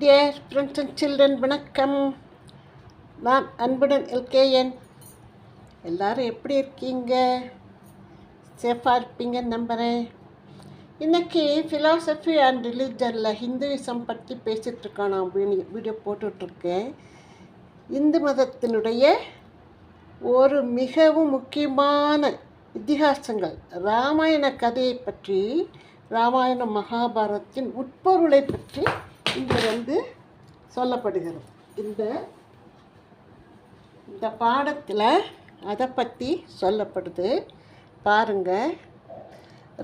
Dear friends and children வணக்கம். நான் அன்புடன் எல்கேஎன். எல்லோரும் எப்படி இருக்கீங்க? சேஃபாக இருப்பீங்கன்னு நம்புகிறேன் இன்றைக்கி ஃபிலாசபி அண்ட் ரிலீஜனில் ஹிந்துவிசம் பற்றி பேசிகிட்ருக்கோம் நான் வீடியோ வீடியோ போட்டுட்ருக்கேன். இந்து மதத்தினுடைய ஒரு மிகவும் முக்கியமான இதிகாசங்கள். ராமாயண கதையை பற்றி ராமாயண மகாபாரதத்தின் உட்பொருளை பற்றி இங்கே வந்து சொல்லப்படுகிறது. இந்த இந்த பாடத்தில் அதை பற்றி சொல்லப்படுது. பாருங்கள்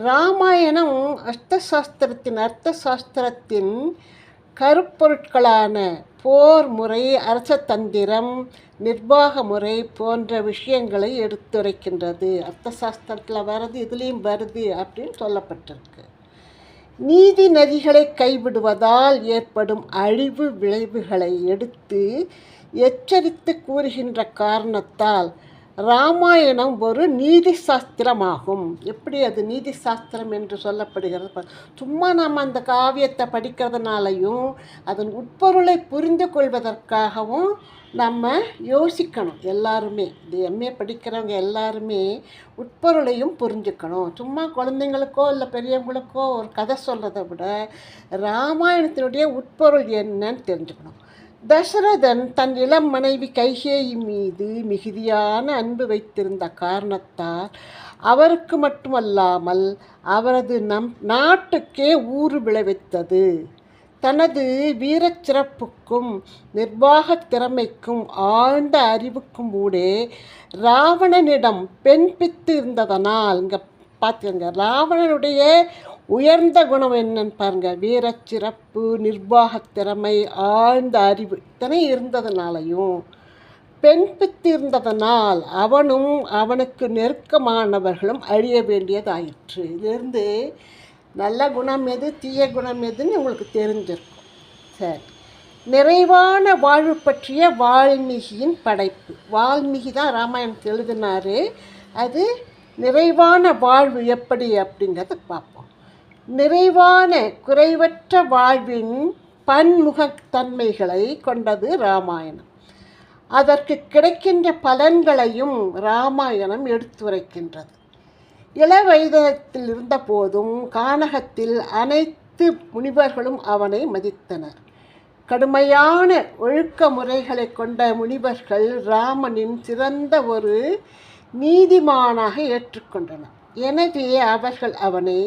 ராமாயணம் அர்த்தசாஸ்திரத்தின் அர்த்த சாஸ்திரத்தின் கருப்பொருட்களான போர் முறை அரசதந்திரம் நிர்வாக முறை போன்ற விஷயங்களை எடுத்துரைக்கின்றது. அர்த்த சாஸ்திரத்தில் வருது இதுலேயும் வருது அப்படின்னு சொல்லப்பட்டிருக்கு. நீதி நதிகளை கைவிடுவதால் ஏற்படும் அழிவு விளைவுகளை எடுத்து எச்சரித்து கூறுகின்ற காரணத்தால் ராமாயணம் ஒரு நீதி சாஸ்திரமாகும். எப்படி அது நீதி சாஸ்திரம் என்று சொல்லப்படுகிறது சும்மா நாம் அந்த காவியத்தை படிக்கிறதுனாலையும் அதன் உட்பொருளை புரிந்து கொள்வதற்காகவும் நம்ம யோசிக்கணும் எல்லாருமே. இது எம்ஏ படிக்கிறவங்க எல்லாருமே உட்பொருளையும் புரிஞ்சுக்கணும். சும்மா குழந்தைங்களுக்கோ இல்லை பெரியவங்களுக்கோ ஒரு கதை சொல்கிறத விட ராமாயணத்தினுடைய உட்பொருள் என்னன்னு தெரிஞ்சுக்கணும். தசரதன் தன் இளம் மனைவி கைகேயி மீது மிகுதியான அன்பு வைத்திருந்த காரணத்தால் அவருக்கு மட்டுமல்லாமல் அவரது நம் நாட்டுக்கே ஊறு விளைவித்தது. தனது வீரச்சிறப்புக்கும் சிறப்புக்கும் நிர்வாகத் திறமைக்கும் ஆழ்ந்த அறிவுக்கும் ஊடே ராவணனிடம் பெண் பித்து இருந்ததனால் இங்கே பார்த்துக்கங்க ராவணனுடைய உயர்ந்த குணம் என்னன்னு பாருங்க. வீரச்சிறப்பு சிறப்பு நிர்வாகத் திறமை ஆழ்ந்த அறிவு இத்தனை இருந்ததுனாலையும். பெண் பித்து இருந்ததனால் அவனும் அவனுக்கு நெருக்கமானவர்களும் அழிய வேண்டியதாயிற்று. இதிலிருந்து நல்ல குணம் எது தீய குணம் எதுன்னு உங்களுக்கு தெரிஞ்சிருக்கும். சரி. நிறைவான வாழ்வு பற்றிய வால்மீகியின் படைப்பு. வால்மீகி தான் ராமாயணத்தை எழுதினாரு. அது நிறைவான வாழ்வு எப்படி அப்படிங்கிறத பார்ப்போம். நிறைவான குறைவற்ற வாழ்வின் பன்முகத்தன்மைகளை கொண்டது ராமாயணம். அதற்கு கிடைக்கின்ற பலன்களையும் ராமாயணம் எடுத்துரைக்கின்றது. இளவயதத்தில் இருந்தபோதும் கானகத்தில் அனைத்து முனிவர்களும் அவனை மதித்தனர். கடுமையான ஒழுக்க முறைகளை கொண்ட முனிவர்கள் ராமனின் சிறந்த ஒரு நீதிமானாக ஏற்றுக்கொண்டனர். எனவே அவர்கள் அவனை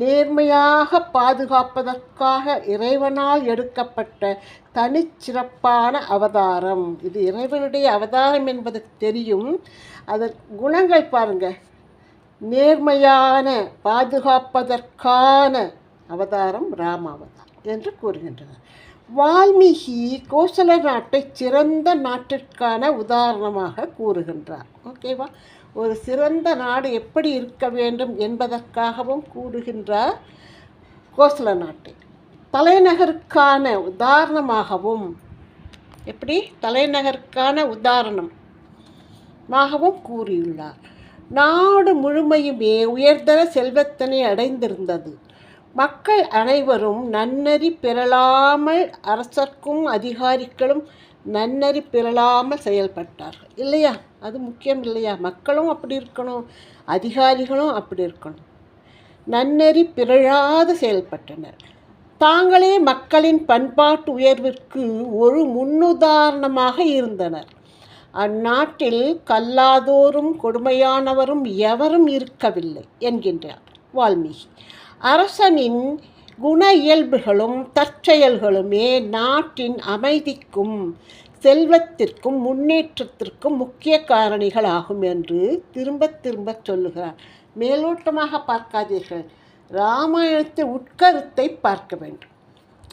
நேர்மையாக பாதுகாப்பதற்காக இறைவனால் எடுக்கப்பட்ட தனிச்சிறப்பான அவதாரம். இது இறைவனுடைய அவதாரம் என்பது தெரியும். அதன் குணங்கள் பாருங்கள் நேர்மையான பாதுகாப்பதற்கான அவதாரம் ராமாவதாரம் என்று கூறுகின்றனர். வால்மீகி கோசல நாட்டை சிறந்த நாட்டிற்கான உதாரணமாக கூறுகின்றார். ஓகேவா ஒரு சிறந்த நாடு எப்படி இருக்க வேண்டும் என்பதற்காகவும் கூறுகின்றார் கோசல நாட்டை. தலைநகருக்கான உதாரணமாகவும் எப்படி? தலைநகருக்கான உதாரணம் மாகவும் கூறியுள்ளார். நாடு முழுமையுமே உயர்தர செல்வத்தனை அடைந்திருந்தது. மக்கள் அனைவரும் நன்னறி பெறலாமல் அரசர்க்கும் அதிகாரிகளும் நன்னறி பெறலாமல் செயல்பட்டார்கள். இல்லையா? அது முக்கியம் இல்லையா? மக்களும் அப்படி இருக்கணும் அதிகாரிகளும் அப்படி இருக்கணும். நன்னறி பிறழாது செயல்பட்டனர். தாங்களே மக்களின் பண்பாட்டு உயர்விற்கு ஒரு முன்னுதாரணமாக இருந்தனர். அந்நாட்டில் கல்லாதோரும் கொடுமையானவரும் எவரும் இருக்கவில்லை என்கின்றார் வால்மீகி. அரசனின் குண இயல்புகளும் தற்செயல்களுமே நாட்டின் அமைதிக்கும் செல்வத்திற்கும் முன்னேற்றத்திற்கும் முக்கிய காரணிகளாகும் என்று திரும்ப திரும்ப சொல்லுகிறார். மேலோட்டமாக பார்க்காதீர்கள். ராமாயணத்தின் உட்கருத்தை பார்க்க வேண்டும்.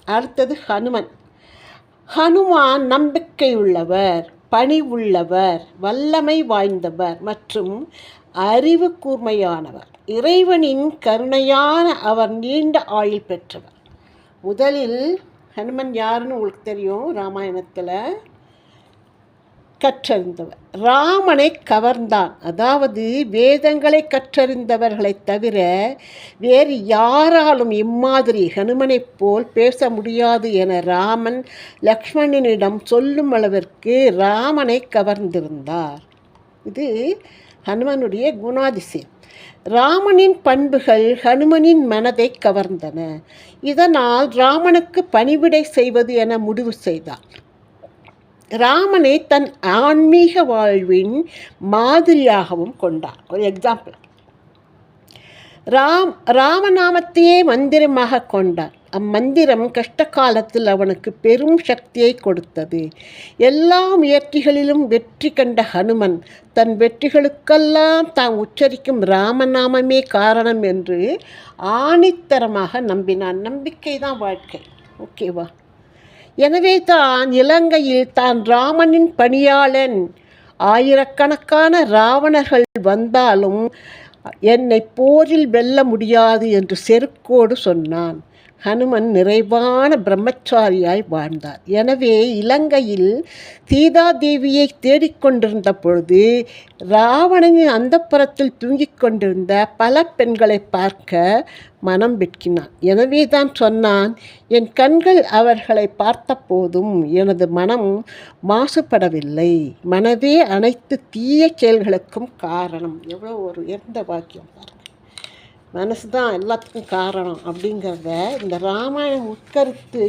அடுத்தது ஹனுமன். ஹனுமான் நம்பிக்கையுள்ளவர். பணிவுள்ளவர் வல்லமை வாய்ந்தவர் மற்றும் அறிவு கூர்மையானவர் இறைவனின் கருணையான அவர் நீண்ட ஆயுள் பெற்றவர். முதலில் ஹனுமன் யாருன்னு உங்களுக்கு தெரியும்? ராமாயணத்தில் கற்றறிந்தவர். ராமனை கவர்ந்தான். அதாவது வேதங்களை கற்றறிந்தவர்களைத் தவிர வேறு யாராலும் இம்மாதிரி ஹனுமனைப் போல் பேச முடியாது என ராமன் லக்ஷ்மணனிடம் சொல்லும் அளவிற்கு ராமனை கவர்ந்திருந்தார். இது ஹனுமனுடைய குணாதிசயம். ராமனின் பண்புகள் ஹனுமனின் மனதை கவர்ந்தன. இதனால் ராமனுக்கு பணிவிடை செய்வது என முடிவு செய்தார் ராமனை தன் ஆன்மீக வாழ்வின் மாதிரியாகவும் கொண்டார். ஒரு எக்ஸாம்பிள் ராம் ராமநாமத்தையே மந்திரமாக கொண்டார். அம்மந்திரம் கஷ்ட காலத்தில் அவனுக்கு பெரும் சக்தியை கொடுத்தது. எல்லா முயற்சிகளிலும் வெற்றி கண்ட ஹனுமன் தன் வெற்றிகளுக்கெல்லாம் தான் உச்சரிக்கும் ராமநாமமே காரணம் என்று ஆணித்தரமாக நம்பினான். நம்பிக்கை தான் வாழ்க்கை. ஓகேவா? எனவே தான் இலங்கையில் தான் ராமனின் பணியாளன். ஆயிரக்கணக்கான ராவணர்கள் வந்தாலும் என்னை போரில் வெல்ல முடியாது என்று செருக்கோடு சொன்னான். ஹனுமன் நிறைவான பிரம்மச்சாரியாய் வாழ்ந்தார். எனவே இலங்கையில் சீதாதேவியை தேடிக்கொண்டிருந்த பொழுது ராவணனின் அந்தப்புறத்தில் தூங்கிக் கொண்டிருந்த பல பெண்களை பார்க்க மனம் வெட்கினான். எனவே தான் சொன்னான் என் கண்கள் அவர்களை பார்த்த போதும் எனது மனம் மாசுபடவில்லை. மனதே அனைத்து தீய செயல்களுக்கும் காரணம். எவ்வளோ ஒரு உயர்ந்த வாக்கியம் பாருங்கள் மனசு தான் எல்லாத்துக்கும் காரணம் அப்படிங்கிறத இந்த ராமாயணம் உட்கருத்து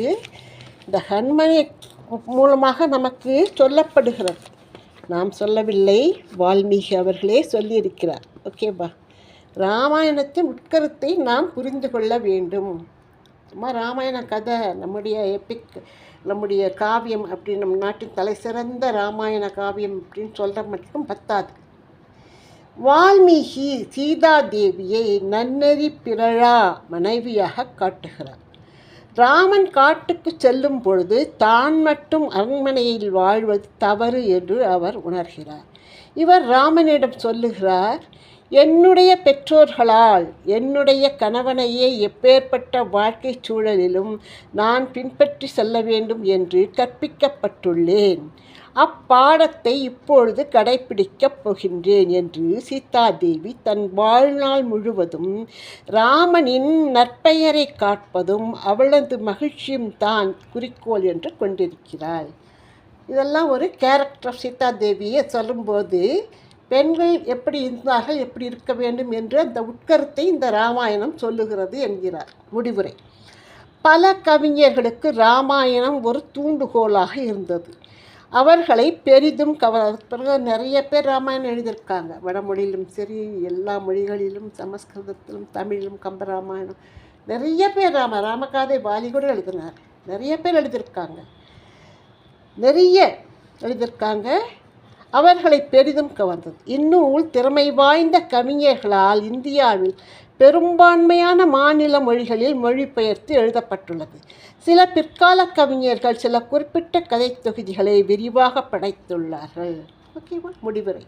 இந்த ஹனுமனை மூலமாக நமக்கு சொல்லப்படுகிறது. நாம் சொல்லவில்லை வால்மீகி அவர்களே சொல்லியிருக்கிறார். ஓகேவா? ராமாயணத்தின் உட்கருத்தை நாம் புரிந்து கொள்ள வேண்டும். சும்மா ராமாயண கதை நம்முடைய எப்பிக் நம்முடைய காவியம் அப்படின்னு நம் நாட்டின் தலை சிறந்த ராமாயண காவியம் அப்படின்னு சொல்கிற மட்டும் பத்தாது. வால்மீகி சீதாதேவியை நன்னெறி பிறழா மனைவியாக காட்டுகிறார். ராமன் காட்டுக்கு செல்லும் பொழுது தான் மட்டும் அரண்மனையில் வாழ்வது தவறு என்று அவர் உணர்கிறார். இவர் ராமனிடம் சொல்லுகிறார் என்னுடைய பெற்றோர்களால் என்னுடைய கணவனையே எப்பேற்பட்ட வாழ்க்கை சூழலிலும் நான் பின்பற்றி செல்ல வேண்டும் என்று கற்பிக்கப்பட்டுள்ளேன். அப்பாடத்தை இப்பொழுது கடைபிடிக்கப் போகின்றேன் என்று சீதாதேவி தன் வாழ்நாள் முழுவதும் ராமனின் நற்பெயரை காட்பதும் அவளது மகிழ்ச்சியும் தான் குறிக்கோள் என்று கொண்டிருக்கிறாள். இதெல்லாம் ஒரு கேரக்டர் சீதாதேவியை சொல்லும்போது பெண்கள் எப்படி இருந்தார்கள் எப்படி இருக்க வேண்டும் என்று அந்த உட்கருத்தை இந்த ராமாயணம் சொல்லுகிறது என்கிறார். முடிவுரை. பல கவிஞர்களுக்கு ராமாயணம் ஒரு தூண்டுகோலாக இருந்தது. அவர்களை பெரிதும் கவ பிறகு நிறைய பேர் ராமாயணம் எழுதியிருக்காங்க. வடமொழியிலும் சரி எல்லா மொழிகளிலும் சமஸ்கிருதத்திலும் தமிழிலும் கம்பராமாயணம் நிறைய பேர் ராம ராமகாதை வாலி கூட எழுதினார். நிறைய பேர் எழுதியிருக்காங்க. நிறைய எழுதியிருக்காங்க. அவர்களை பெரிதும் கவர்ந்தது. இந்நூல் திறமை வாய்ந்த கவிஞர்களால் இந்தியாவில் பெரும்பான்மையான மாநில மொழிகளில் மொழிபெயர்த்து எழுதப்பட்டுள்ளது. சில பிற்கால கவிஞர்கள் சில குறிப்பிட்ட கதை தொகுதிகளை விரிவாக படைத்துள்ளார்கள். ஓகேவா முடிவுரை.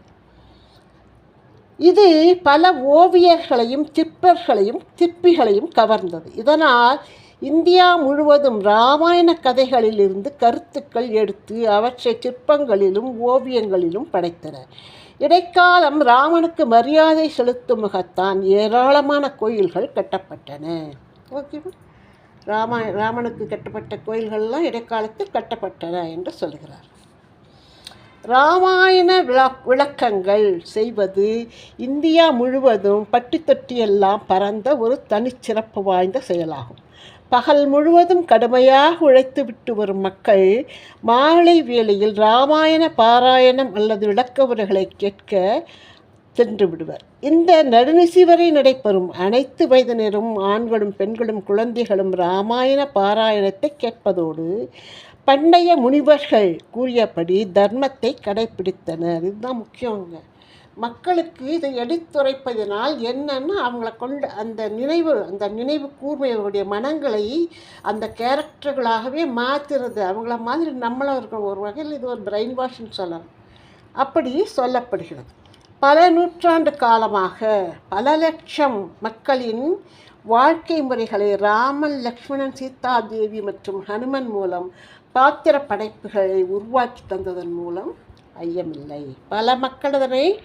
இது பல ஓவியர்களையும் சிற்பர்களையும் சிற்பிகளையும் கவர்ந்தது. இதனால் இந்தியா முழுவதும் இராமாயண கதைகளிலிருந்து கருத்துக்கள் எடுத்து அவற்றை சிற்பங்களிலும் ஓவியங்களிலும் படைத்தனர் இடைக்காலம் ராமனுக்கு மரியாதை செலுத்தும் முகத்தான் ஏராளமான கோயில்கள் கட்டப்பட்டன. ஓகேவா ராமா ராமனுக்கு கட்டப்பட்ட கோயில்கள்லாம் இடைக்காலத்தில் கட்டப்பட்டன என்று சொல்கிறார். ராமாயண விளக்கங்கள் செய்வது இந்தியா முழுவதும் பட்டி தொட்டியெல்லாம் பறந்த ஒரு தனிச்சிறப்பு வாய்ந்த செயலாகும். பகல் முழுவதும் கடுமையாக உழைத்துவிட்டு வரும் மக்கள் மாலை வேளையில் ராமாயண பாராயணம் அல்லது விளக்க உரைகளை கேட்க சென்று விடுவர். இந்த நடுநிசி வரை நடைபெறும் அனைத்து வயதினரும் ஆண்களும் பெண்களும் குழந்தைகளும் இராமாயண பாராயணத்தை கேட்பதோடு பண்டைய முனிவர்கள் கூறியபடி தர்மத்தை கடைபிடித்தனர். இதுதான் முக்கியங்க. மக்களுக்கு இதை எடுத்துரைப்பதனால் என்னன்னா அவங்கள கொண்டு அந்த நினைவு அந்த நினைவு கூர்மையுடைய மனங்களை அந்த கேரக்டர்களாகவே மாற்றுறது அவங்கள மாதிரி நம்மளும் இருக்கிற ஒரு வகையில் இது ஒரு பிரெயின் வாஷ்னு சொல்லலாம். அப்படி சொல்லப்படுகிறது. பல நூற்றாண்டு காலமாக பல லட்சம் மக்களின் வாழ்க்கை முறைகளை ராமன் லக்ஷ்மணன் சீதாதேவி மற்றும் ஹனுமன் மூலம் பாத்திர படைப்புகளை உருவாக்கி தந்ததன் மூலம் ஐயமில்லை. பல மக்கள் அதனை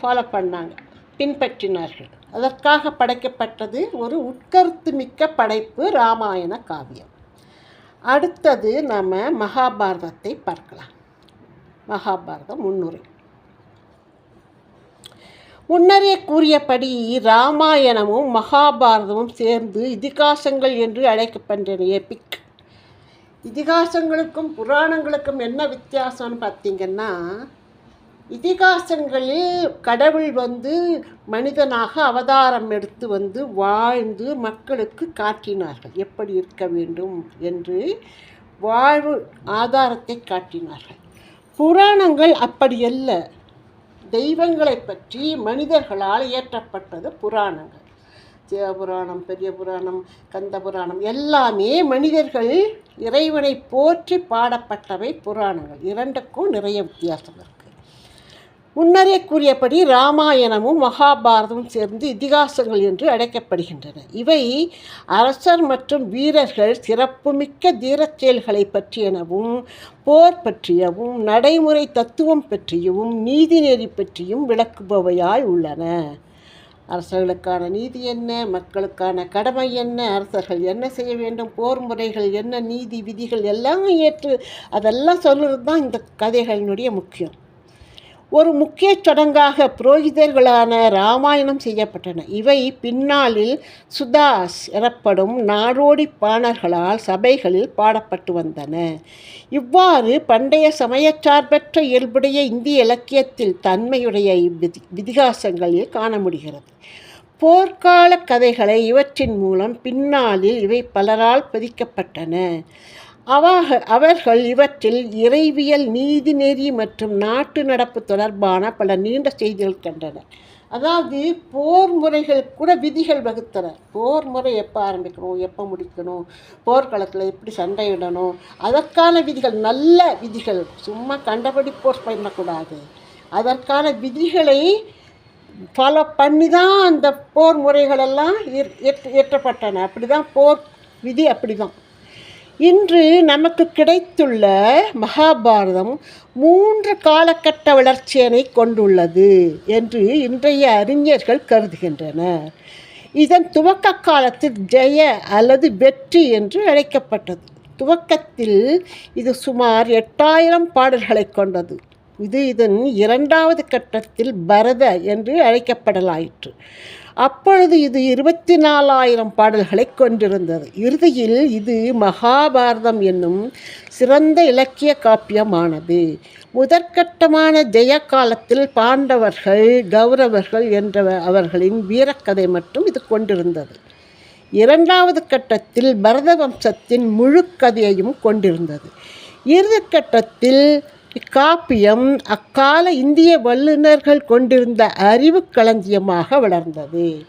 ஃபாலோ பண்ணாங்க பின்பற்றினார்கள். அதற்காக படைக்கப்பட்டது ஒரு உட்கருத்து மிக்க படைப்பு ராமாயண காவியம். அடுத்தது நம்ம மகாபாரதத்தை பார்க்கலாம். மகாபாரதம் முன்னுரை. முன்னரே கூறியபடி ராமாயணமும் மகாபாரதமும் சேர்ந்து இதிகாசங்கள் என்று அழைக்கப்படுகின்றன எபிக் இதிகாசங்களுக்கும் புராணங்களுக்கும் என்ன வித்தியாசம்னு பார்த்தீங்கன்னா இதிகாசங்களில் கடவுள் வந்து மனிதனாக அவதாரம் எடுத்து வந்து வாழ்ந்து மக்களுக்கு காட்டினார்கள். எப்படி இருக்க வேண்டும் என்று வாழ்வு ஆதாரத்தை காட்டினார்கள். புராணங்கள் அப்படியல்ல தெய்வங்களை பற்றி மனிதர்களால் இயற்றப்பட்டது புராணங்கள். புராணம் பெரிய புராணம் கந்த புராணம் எல்லாமே மனிதர்கள் இறைவனை போற்றி பாடப்பட்டவை புராணங்கள். இரண்டுக்கும் நிறைய வித்தியாசம் இருக்குது முன்னரே கூறியபடி ராமாயணமும் மகாபாரதமும் சேர்ந்து இதிகாசங்கள் என்று அழைக்கப்படுகின்றன. இவை அரசர் மற்றும் வீரர்கள் சிறப்புமிக்க தீரச் செயல்களை பற்றியனவும் போர் பற்றியவும் நடைமுறை தத்துவம் பற்றியும் நீதிநெறி பற்றியும் விளக்குபவையாய் உள்ளன. அரசர்களுக்கான நீதி என்ன? மக்களுக்கான கடமை என்ன? அரசர்கள் என்ன செய்ய வேண்டும்? போர் முறைகள் என்ன? நீதி விதிகள் எல்லாம் ஏற்று அதெல்லாம் சொல்கிறது தான் இந்த கதைகளினுடைய முக்கியம். ஒரு முக்கிய சடங்காக புரோகிதர்களான ராமாயணம் செய்யப்பட்டன. இவை பின்னாளில் சுதாஸ் எனப்படும் நாடோடி பாணர்களால் சபைகளில் பாடப்பட்டு வந்தன. இவ்வாறு பண்டைய சமயச்சார்பற்ற இயல்புடைய இந்திய இலக்கியத்தில் தன்மையுடைய இவ்விதி விதிகாசங்களில் காண முடிகிறது. போர்க்கால கதைகளை இவற்றின் மூலம் பின்னாளில் இவை பலரால் பதிக்கப்பட்டன. அவாக அவர்கள் இவற்றில் இறைவியல் நீதிநெறி மற்றும் நாட்டு நடப்பு தொடர்பான பல நீண்ட செய்திகள் கண்டனர். அதாவது போர் முறைகள் கூட விதிகள் வகுத்தனர். போர் முறை எப்போ ஆரம்பிக்கணும்? எப்போ முடிக்கணும்? போர்க்களத்தில் எப்படி சண்டையிடணும் அதற்கான விதிகள் நல்ல விதிகள். சும்மா கண்டபடி போர் பண்ணக்கூடாது. அதற்கான விதிகளை ஃபாலோ பண்ணி தான் அந்த போர் முறைகளெல்லாம் இயற்றப்பட்டன. அப்படி தான் போர் விதி அப்படி தான் இன்று நமக்கு கிடைத்துள்ள மகாபாரதம் மூன்று காலகட்ட வளர்ச்சியினை கொண்டுள்ளது என்று இன்றைய அறிஞர்கள் கருதுகின்றனர். இதன் துவக்க காலத்தில் ஜெய அல்லது வெற்றி என்று அழைக்கப்பட்டது. துவக்கத்தில் இது சுமார் எட்டாயிரம் பாடல்களை கொண்டது. இது இதன் இரண்டாவது கட்டத்தில் பரத என்று அழைக்கப்படலாயிற்று. அப்பொழுது இது இருபத்தி நாலாயிரம் பாடல்களை கொண்டிருந்தது. இறுதியில் இது மகாபாரதம் என்னும் சிறந்த இலக்கிய காப்பியமானது. முதற்கட்டமான ஜெய காலத்தில் பாண்டவர்கள் கௌரவர்கள் என்ற அவர்களின் வீரக்கதை மட்டும் இது கொண்டிருந்தது. இரண்டாவது கட்டத்தில் பரத வம்சத்தின் முழு கதையையும் கொண்டிருந்தது. இறுதி கட்டத்தில் இக்காப்பியம் அக்கால இந்திய வல்லுநர்கள் கொண்டிருந்த அறிவு களஞ்சியமாக வளர்ந்தது.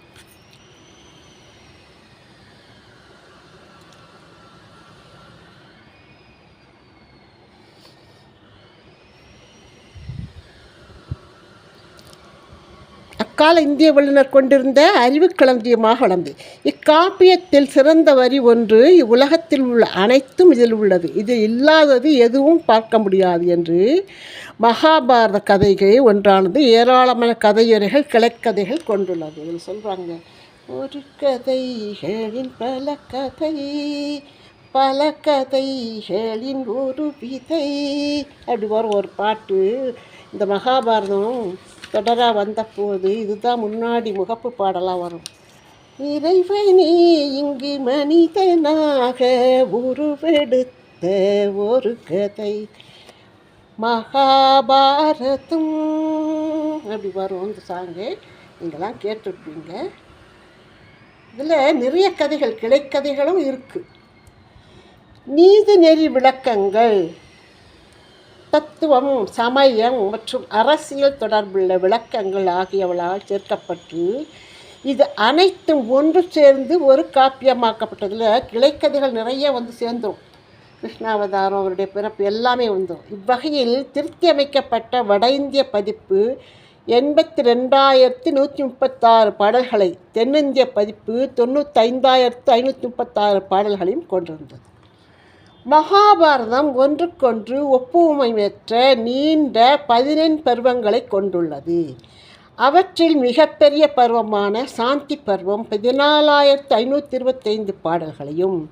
அக்கால இந்திய வல்லுநர் கொண்டிருந்த அறிவு களஞ்சியமாக வளர்ந்தது இக்காப்பியத்தில் சிறந்த வரி ஒன்று இவ்வுலகத்தில் உள்ள அனைத்தும் இதில் உள்ளது. இது இல்லாதது எதுவும் பார்க்க முடியாது என்று மகாபாரத கதைகள் ஒன்றானது. ஏராளமான கதையுரைகள் கிளைக்கதைகள் கொண்டுள்ளது. இதில் சொல்கிறாங்க ஒரு கதைகளின் பல கதை பல கதைகளின் ஒரு விதை. அப்படி வரும் ஒரு பாட்டு. இந்த மகாபாரதம் தொடராக வந்தபோது இதுதான் முன்னாடி முகப்பு பாடலாம் வரும். இறைவனே இங்கு மனிதனாக உருவெடுத்த ஒரு கதை. மகாபாரதம் அப்படி வரும் இந்த சாங்கு நீங்களாம் கேட்டுருப்பீங்க. இதில் நிறைய கதைகள் கிளைக்கதைகளும் இருக்குது நீதி நெறி விளக்கங்கள் தத்துவம் சமயம் மற்றும் அரசியல் தொடர்புள்ள விளக்கங்கள் ஆகியவளால் சேர்க்கப்பட்டு இது அனைத்தும் ஒன்று சேர்ந்து ஒரு காப்பியமாக்கப்பட்டதில் கிளைக்கதைகள் நிறைய வந்து சேர்ந்தோம். கிருஷ்ணாவதாரம் அவருடைய பிறப்பு எல்லாமே வந்துடும் இவ்வகையில் திருத்தி அமைக்கப்பட்ட வட இந்திய பதிப்பு எண்பத்தி ரெண்டாயிரத்தி நூற்றி முப்பத்தாறு பாடல்களை தென்னிந்திய பதிப்பு தொண்ணூத்தைந்தாயிரத்து ஐநூற்றி முப்பத்தாறு பாடல்களையும் கொண்டிருந்தது. மகாபாரதம் ஒன்றுக்கொன்று ஒப்புமையற்ற நீண்ட பதினெண் பருவங்களை கொண்டுள்ளது. அவற்றில் மிகப்பெரிய பருவமான சாந்தி பருவம் பதினாலாயிரத்து ஐநூற்றி இருபத்தைந்து பாடல்களையும்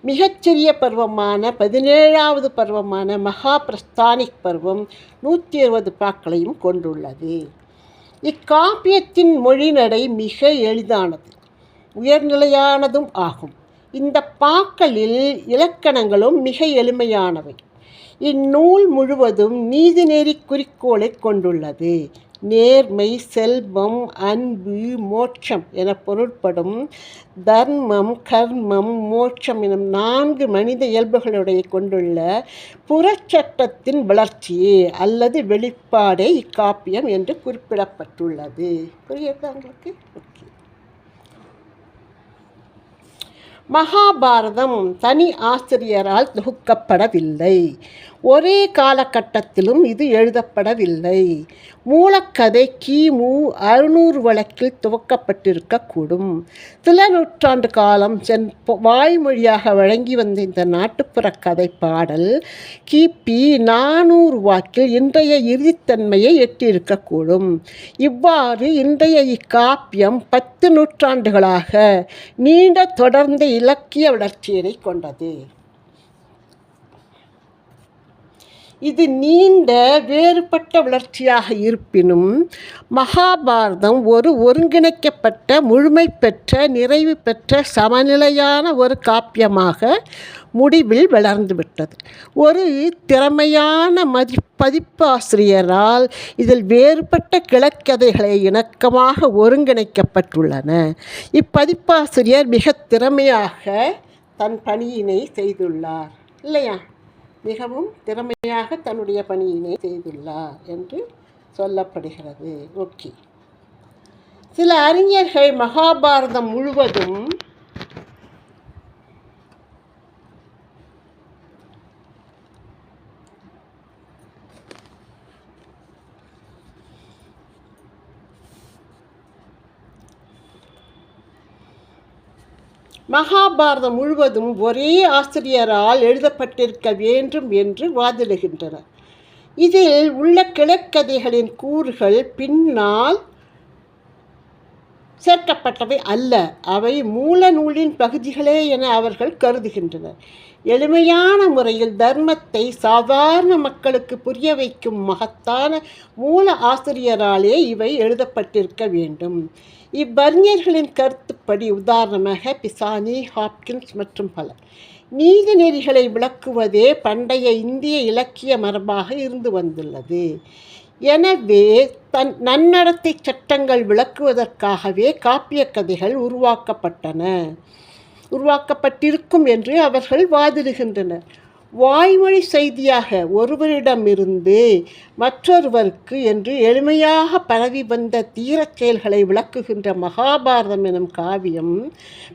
மிகச்சிறிய பருவமான பதினேழாவது பருவமான மகாபிரஸ்தானிக் பருவம் நூற்றி இருபது பாக்களையும் கொண்டுள்ளது. இக்காப்பியத்தின் மொழிநடை மிக எளிதானது உயர்நிலையானதும் ஆகும். இந்த பாக்களில் இலக்கணங்களும் மிக எளிமையானவை. இந்நூல் முழுவதும் நீதிநெறி குறிக்கோளை கொண்டுள்ளது. நேர்மை செல்வம் அன்பு மோட்சம் என பொருட்படும் தர்மம் கர்மம் மோட்சம் எனும் நான்கு மனித இயல்புகளுடைய கொண்டுள்ள புறச்சட்டத்தின் வளர்ச்சியே அல்லது வெளிப்பாடே இக்காப்பியம் என்று குறிப்பிடப்பட்டுள்ளது. புரியுது உங்களுக்கு? ஓகே. மகாபாரதம் தனி ஆசிரியரால் தொகுக்கப்படவில்லை. ஒரே காலகட்டத்திலும் இது எழுதப்படவில்லை. மூலக்கதை கிமு அறுநூறு வழக்கில் துவக்கப்பட்டிருக்கக்கூடும். சில நூற்றாண்டு காலம் சென் வாய்மொழியாக வழங்கி வந்த இந்த நாட்டுப்புற கதை பாடல் கிபி நானூறு வாக்கில் இன்றைய இறுதித்தன்மையை எட்டியிருக்கக்கூடும். இவ்வாறு இன்றைய இக்காப்பியம் பத்து நூற்றாண்டுகளாக நீண்ட தொடர்ந்த இலக்கிய வளர்ச்சியினை கொண்டது. இது நீண்ட வேறுபட்ட வளர்ச்சியாக இருப்பினும் மகாபாரதம் ஒரு ஒருங்கிணைக்கப்பட்ட முழுமை பெற்ற நிறைவு பெற்ற சமநிலையான ஒரு காப்பியமாக முடிவில் வளர்ந்துவிட்டது ஒரு திறமையான மதி பதிப்பாசிரியரால் இதில் வேறுபட்ட கிழக்கதைகளை இணக்கமாக ஒருங்கிணைக்கப்பட்டுள்ளன. இப்பதிப்பாசிரியர் மிக திறமையாக தன் பணியினை செய்துள்ளார். இல்லையா? மிகவும் திறமையாக தன்னுடைய பணியினை செய்துள்ளார் என்று சொல்லப்படுகிறது. ஓகே. சில அறிஞர்கள் மகாபாரதம் முழுவதும் மகாபாரதம் முழுவதும் ஒரே ஆசிரியரால் எழுதப்பட்டிருக்க வேண்டும் என்று வாதிடுகின்றனர். இதில் உள்ள கிழக்கதைகளின் கூறுகள் பின்னால் சேர்க்கப்பட்டவை அல்ல. அவை மூல நூலின் பகுதிகளே என அவர்கள் கருதுகின்றனர். எளிமையான முறையில் தர்மத்தை சாதாரண மக்களுக்கு புரிய வைக்கும் மகத்தான மூல ஆசிரியராலே இவை எழுதப்பட்டிருக்க வேண்டும். இவ்வறிஞர்களின் கருத்துப்படி உதாரணமாக பிசானி ஹாப்கின்ஸ் மற்றும் பலர். நீதி நெறிகளை விளக்குவதே பண்டைய இந்திய இலக்கிய மரபாக இருந்து வந்துள்ளது. எனவே தன் நன்னடத்தை சட்டங்கள் விளக்குவதற்காகவே காப்பிய கதைகள் உருவாக்கப்பட்டன. உருவாக்கப்பட்டிருக்கும் என்று அவர்கள் வாதிடுகின்றனர். வாய்மொழி செய்தியாக ஒருவரிடமிருந்து மற்றொருவருக்கு என்று எளிமையாக பரவி வந்த தீரச் செயல்களை விளக்குகின்ற மகாபாரதம் எனும் காவியம்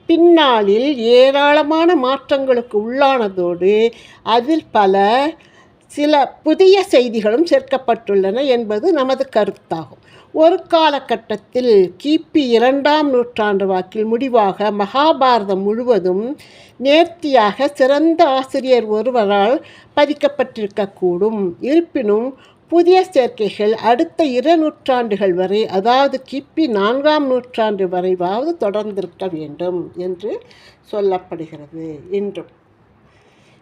பின்னாளில் ஏராளமான மாற்றங்களுக்கு உள்ளானதோடு அதில் பல சில புதிய செய்திகளும் சேர்க்கப்பட்டுள்ளன என்பது நமது கருத்தாகும். ஒரு காலகட்டத்தில் கிபி இரண்டாம் நூற்றாண்டு வாக்கில் முடிவாக மகாபாரதம் முழுவதும் நேர்த்தியாக சிறந்த ஆசிரியர் ஒருவரால் பதிக்கப்பட்டிருக்கக்கூடும். இருப்பினும் புதிய சேர்க்கைகள் அடுத்த இரு நூற்றாண்டுகள் வரை அதாவது கிபி நான்காம் நூற்றாண்டு வரைவாவது தொடர்ந்திருக்க வேண்டும் என்று சொல்லப்படுகிறது. என்றும்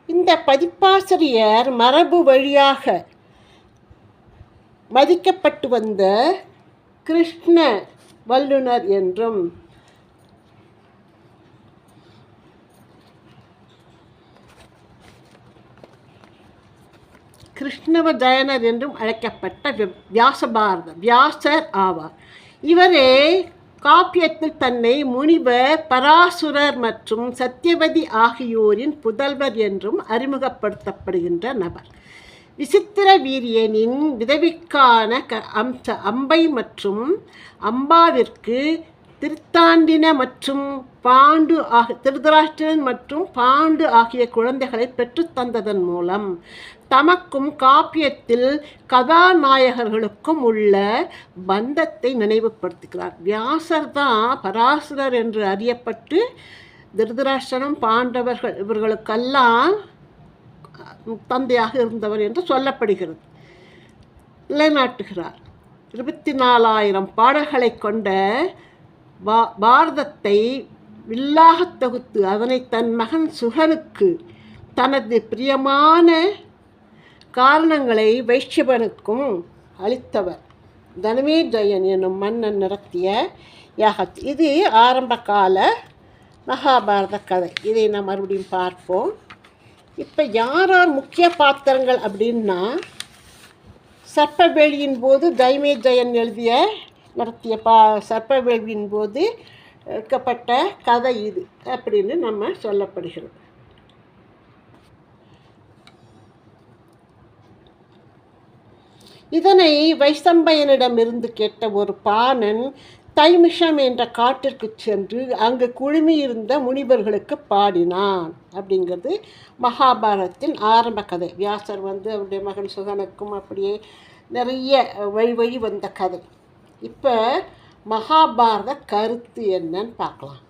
இந்த பதிப்பாசிரியர் மரபு வழியாக மதிக்கப்பட்டு வந்த கிருஷ்ண வல்லுனர் என்றும் கிருஷ்ணவ ஜயனர் என்றும் அழைக்கப்பட்ட வியாசபாரத வியாசர் ஆவார். இவரே காப்பியத்தில் தன்னை முனிவர் பராசுரர் மற்றும் சத்தியவதி ஆகியோரின் புதல்வர் என்றும் அறிமுகப்படுத்தப்படுகின்ற நபர். விசித்திர வீரியனின் விதவிக்கான க அம்ச அம்பை மற்றும் அம்பாவிற்கு திருத்தாண்டின மற்றும் பாண்டு ஆக திருதராஷ்டிரன் மற்றும் பாண்டு ஆகிய குழந்தைகளை பெற்றுத்தந்ததன் மூலம் தமக்கும் காப்பியத்தில் கதாநாயகர்களுக்கும் உள்ள பந்தத்தை நினைவுபடுத்துகிறார். வியாசர் தான் பராசுரர் என்று அறியப்பட்டு திருதராஷ்டிரனும் பாண்டவர்கள் இவர்களுக்கெல்லாம் தந்தையாக இருந்தவர் என்று சொல்லப்படுகிறது. நிலைநாட்டுகிறார். இருபத்தி நாலாயிரம் பாடல்களை கொண்ட பா பாரதத்தை வில்லாக தொகுத்து அதனை தன் மகன் சுகனுக்கு தனது பிரியமான காரணங்களை வைஷ்யவனுக்கும் அளித்தவர். தனமே ஜெயன் என்னும் மன்னன் நடத்திய யாகத். இது ஆரம்ப கால மகாபாரத கதை. இதை நாம் மறுபடியும் பார்ப்போம். இப்போ யார் யார் முக்கிய பாத்திரங்கள் அப்படின்னா சர்ப்பவேலியின் போது தைமே ஜெயன் எழுதிய நடத்திய பா சர்ப்பவேலியின் போது இருக்கப்பட்ட கதை இது அப்படின்னு நம்ம சொல்லப்படுகிறது. இதனை வைசம்பையனிடமிருந்து கேட்ட ஒரு பாணன் தைமிஷம் என்ற காட்டிற்கு சென்று அங்கு குழுமியிருந்த முனிவர்களுக்கு பாடினான் அப்படிங்கிறது மகாபாரதத்தின் ஆரம்ப கதை. வியாசர் வந்து அவருடைய மகன் சுகனுக்கும் அப்படியே நிறைய வழி வழி வந்த கதை. இப்போ மகாபாரத கருத்து என்னன்னு பார்க்கலாம்.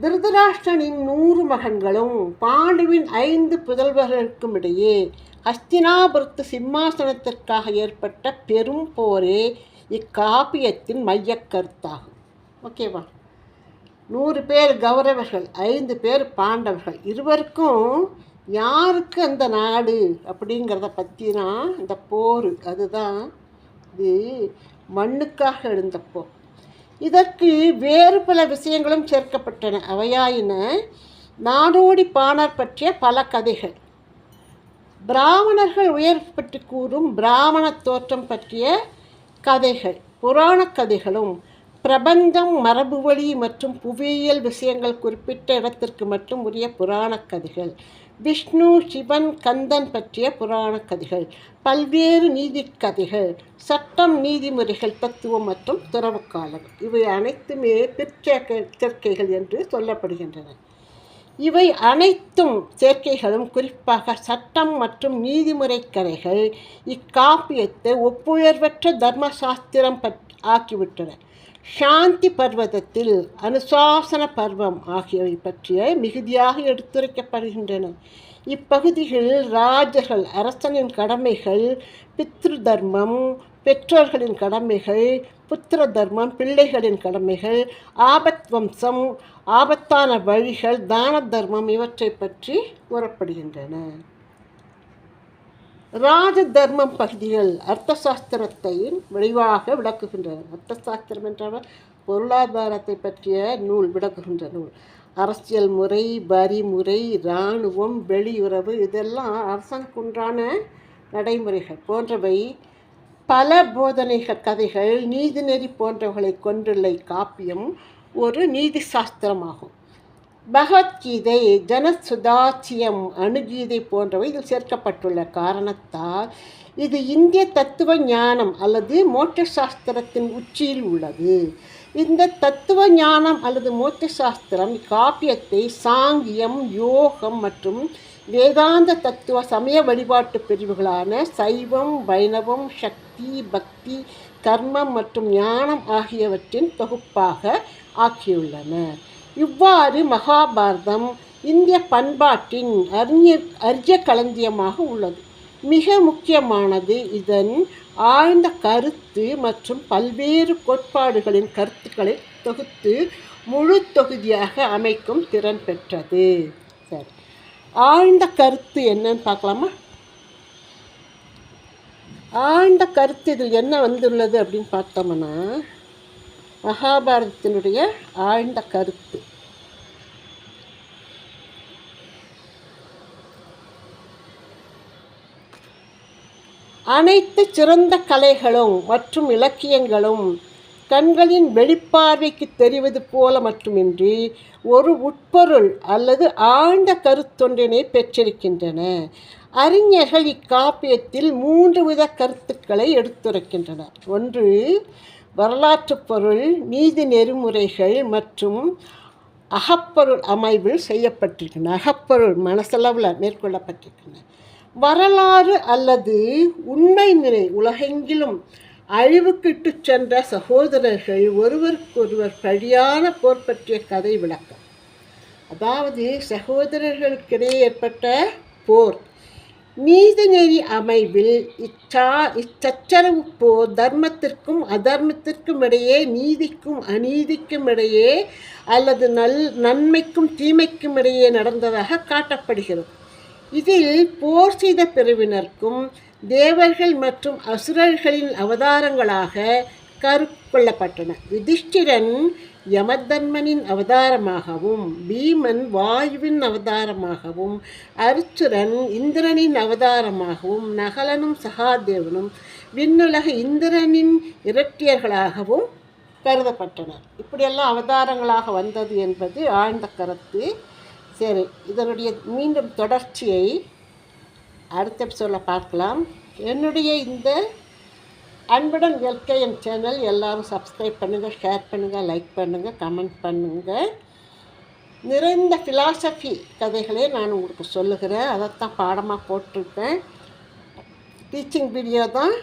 திருதராஷ்டனின் நூறு மகன்களும் பாண்டுவின் ஐந்து புதல்வர்களுக்கும் இடையே ஹஸ்தினாபுரத்து சிம்மாசனத்திற்காக ஏற்பட்ட பெரும் போரே இக்காப்பியத்தின் மையக் கருத்தாகும். ஓகேவா? நூறு பேர் கௌரவர்கள் ஐந்து பேர் பாண்டவர்கள். இருவருக்கும் யாருக்கு அந்த நாடு அப்படிங்கிறத பற்றினா இந்த போர் அதுதான் இது மண்ணுக்காக எழுந்தப்போ. இதற்கு வேறு பல விஷயங்களும் சேர்க்கப்பட்டன. அவையாயின நாடோடி பாணர் பற்றிய பல கதைகள். பிராமணர்கள் உயர் பற்றி கூறும் பிராமண தோற்றம் பற்றிய கதைகள். புராணக் கதைகளும் பிரபஞ்சம் மரபுவழி மற்றும் புவியியல் விஷயங்கள் குறிப்பிட்ட இடத்திற்கு மட்டும் உரிய புராணக் கதைகள். விஷ்ணு சிவன் கந்தன் பற்றிய புராணக் கதைகள். பல்வேறு நீதி கதைகள். சட்டம் நீதிமுறைகள் தத்துவம் மற்றும் துறவு காலம். இவை அனைத்துமே பிற்சேர்க்கை சேர்க்கைகள் என்று சொல்லப்படுகின்றன. இவை அனைத்தும் சேர்க்கைகளும் குறிப்பாக சட்டம் மற்றும் நீதிமுறை கதைகள் இக்காப்பியத்தை ஒப்புயர்வற்ற தர்மசாஸ்திரம் பற் ஆக்கிவிட்டன. சாந்தி பர்வதத்தில் அனுசாசன பர்வம் ஆகியவை பற்றிய மிகுதியாக எடுத்துரைக்கப்படுகின்றன. இப்பகுதிகளில் ராஜர்கள் அரசனின் கடமைகள் பித்ரு தர்மம் பெற்றோர்களின் கடமைகள் புத்திர தர்மம் பிள்ளைகளின் கடமைகள் ஆபத் வம்சம் ஆபத்தான வழிகள் தான தர்மம் இவற்றை பற்றி கூறப்படுகின்றன. ராஜ தர்மம் பகுதிகள் அர்த்த சாஸ்திரத்தை விளைவாக விளக்குகின்றன. அர்த்த சாஸ்திரம் என்றவர் பொருளாதாரத்தை பற்றிய நூல் விளக்குகின்ற நூல். அரசியல் முறை வரிமுறை இராணுவம் வெளியுறவு இதெல்லாம் அரசனுக்குன்றான நடைமுறைகள் போன்றவை பல போதனைகள் கதைகள் நீதிநெறி போன்றவர்களை கொண்டுள்ள காப்பியம் ஒரு நீதி சாஸ்திரமாகும். பகவத்கீதை ஜனசுதாச்சியம் அணுகீதை போன்றவை இதில் சேர்க்கப்பட்டுள்ள காரணத்தால் இது இந்திய தத்துவ ஞானம் அல்லது மோட்ச சாஸ்திரத்தின் உச்சியில் உள்ளது. இந்த தத்துவ ஞானம் அல்லது மோட்ச சாஸ்திரம் காப்பியத்தை சாங்கியம் யோகம் மற்றும் வேதாந்த தத்துவ சமய வழிபாட்டு பிரிவுகளான சைவம் வைணவம் சக்தி பக்தி கர்மம் மற்றும் ஞானம் ஆகியவற்றின் தொகுப்பாக ஆக்கியுள்ளன. இவ்வாறு மகாபாரதம் இந்திய பண்பாட்டின் அறிஞ அரிய களஞ்சியமாக உள்ளது. மிக முக்கியமானது இதன் ஆழ்ந்த கருத்து மற்றும் பல்வேறு கோட்பாடுகளின் கருத்துக்களை தொகுத்து முழு தொகுதியாக அமைக்கும் திறன் பெற்றது. சரி. ஆழ்ந்த கருத்து என்னன்னு பார்க்கலாமா? ஆழ்ந்த கருத்து இதில் என்ன வந்துள்ளது அப்படின்னு பார்த்தோம்னா மகாபாரதத்தினுடைய ஆழ்ந்த கருத்து. அனைத்து சிறந்த கலைகளும் மற்றும் இலக்கியங்களும் கண்களின் வெளிப்பார்வைக்கு தெரிவது போல மட்டுமின்றி ஒரு உட்பொருள் அல்லது ஆழ்ந்த கருத்தொன்றினை பெற்றிருக்கின்றன. அறிஞர்கள் இக்காப்பியத்தில் மூன்று வித கருத்துக்களை எடுத்துரைக்கின்றனர். ஒன்று வரலாற்று பொருள் நீதி நெறிமுறைகள் மற்றும் அகப்பொருள் அமைவில் செய்யப்பட்டிருக்கின்றன. அகப்பொருள் மனசளவில் மேற்கொள்ளப்பட்டிருக்கின்றன. வரலாறு அல்லது உண்மை நிலை உலகெங்கிலும் அழிவுக்கிட்டு சென்ற சகோதரர்கள் ஒருவருக்கொருவர் பழியான போர் பற்றிய கதை விளக்கம். அதாவது சகோதரர்களுக்கிடையே ஏற்பட்ட போர். நீதிநெறி அமைவில் இச்சா இச்சச்சரவு போர் தர்மத்திற்கும் அதர்மத்திற்கும் இடையே நீதிக்கும் அநீதிக்கும் இடையே அல்லது நல் நன்மைக்கும் தீமைக்கும் இடையே நடந்ததாக காட்டப்படுகிறது. இதில் போர் செய்த பிரிவினருக்கும் தேவர்கள் மற்றும் அசுரர்களின் அவதாரங்களாக கொள்ளப்பட்டன. யுதிஷ்டிரன் யமதன்மனின் அவதாரமாகவும் பீமன் வாயுவின் அவதாரமாகவும் அருச்சுரன் இந்திரனின் அவதாரமாகவும் நகலனும் சகாதேவனும் விண்ணுலக இந்திரனின் இரட்டியர்களாகவும் கருதப்பட்டனர். இப்படியெல்லாம் அவதாரங்களாக வந்தது என்பது ஆழ்ந்த கருத்து. சரி இதனுடைய மீண்டும் தொடர்ச்சியை அடுத்த எபிசோடில் பார்க்கலாம். என்னுடைய இந்த அன்புடன் எல்கேஎன் சேனல் எல்லாரும் சப்ஸ்கிரைப் பண்ணுங்கள் ஷேர் பண்ணுங்கள் லைக் பண்ணுங்கள் கமெண்ட் பண்ணுங்கள் நிறைந்த ஃபிலாசபி கதைகளே நான் உங்களுக்கு சொல்லுகிறேன். அதைத்தான் பாடமாக போட்டிருக்கேன். டீச்சிங் வீடியோ தான்.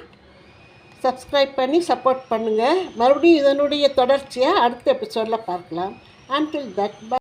சப்ஸ்கிரைப் பண்ணி சப்போர்ட் பண்ணுங்கள் மறுபடியும் இதனுடைய தொடர்ச்சியை அடுத்த எபிசோடில் பார்க்கலாம். Until that by